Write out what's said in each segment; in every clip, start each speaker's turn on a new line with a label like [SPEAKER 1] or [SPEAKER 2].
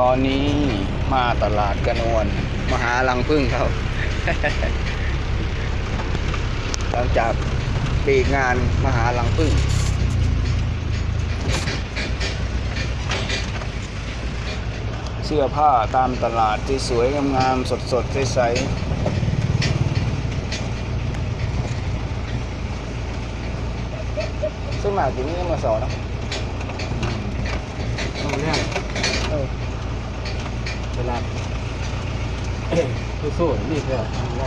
[SPEAKER 1] ตอนนี้มาตลาดกระนวลมาหาลังพึ่งเขาหลังจากปีกงานมาหาลังพึ่งเสื้อผ้าตามตลาดที่สวยงามๆสดใสซึ่งหมากที่นี่มาสอนนะ
[SPEAKER 2] ตรงเนี้ย
[SPEAKER 1] เออ
[SPEAKER 2] เวลาสู้ๆนี่ก็ทำได้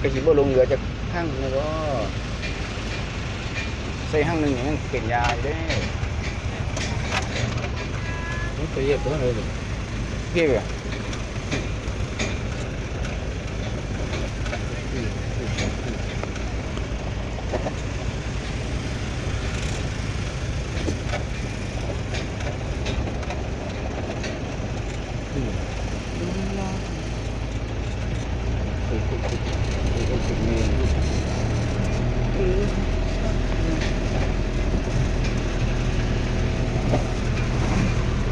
[SPEAKER 1] กระชิบลงเหลือจากห้างนี่ก็ใส่ห้างหนึ่งอย่างนั้นเป็นยาอยู่เด้
[SPEAKER 2] มันไปเย็บตัวเลย
[SPEAKER 1] เพี่ยบ
[SPEAKER 2] ก็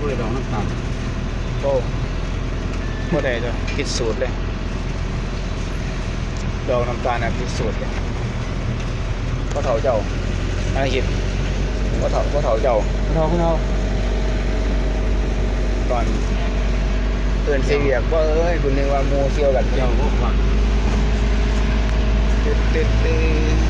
[SPEAKER 2] เลยดองน้ำตาล
[SPEAKER 1] โอ้บ่ได้จ้ะผิดสูตรเลย ดอกน้ำตาลนะผิดสูตรเลยพ่อเฒ่าเจ้าอะไรคิดพ่อเฒ่าพ่อเฒ่าเจ้า
[SPEAKER 2] เราพวกเรา
[SPEAKER 1] ก่อน เตือนเสียเวียกว่าเอ้ยคุณนึกว่าหมูเที่ยวกัน
[SPEAKER 2] เจ้าพวกว่า
[SPEAKER 1] ตึ๊ดตึ๊ดตึ๊ด